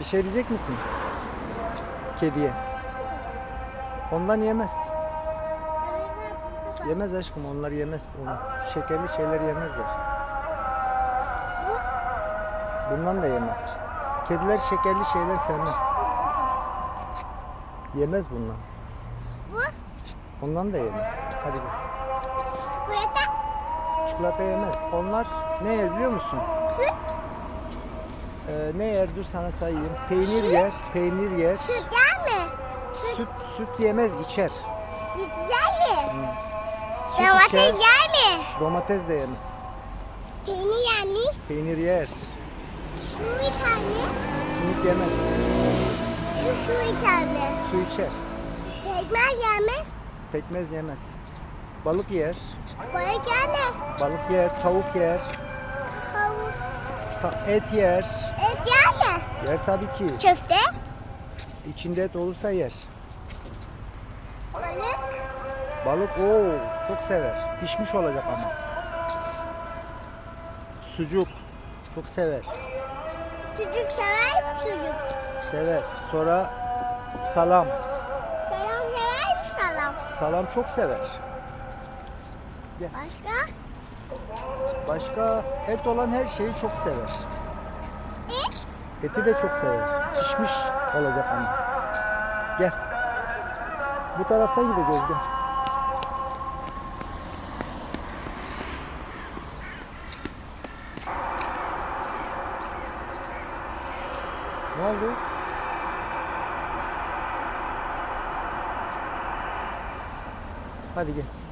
Bir şey diyecek misin? Kediye. Ondan yemez. Yemez aşkım onlar yemez. Onu. Şekerli şeyler yemezler. Bundan da yemez. Kediler şekerli şeyler sevmez. Yemez bundan. Bu. Ondan da yemez. Hadi gel. Çikolata yemez. Onlar ne yer biliyor musun? süt. Ee, ne yer? Dur sana sayayım. Peynir yer. Peynir yer. Süt yer mi? Süt Süt süt yemez içer. güzel mi? Süt içer. Domates yer mi? Domates de yemez. Peynir yer mi? Peynir yer. Su içer mi? Simit yemez. Su su içer mi? Su içer. Pekmez yer mi? Pekmez yemez. Balık yer. Balık yer mi? Balık yer. Tavuk yer. Et yer. Et yer mi? Yer tabii ki. Köfte. İçinde et olursa yer. Balık. Balık o çok sever. Pişmiş olacak ama. Sucuk çok sever. Çocuk sever mi çocuk? Sever. Sonra salam. Selam sever mi salam? Salam çok sever. Başka? Başka et olan her şeyi çok sever. Et. Eti de çok sever. Pişmiş olacak ama. Gel. Bu taraftan gideceğiz gel. Ne oldu? Hadi gel.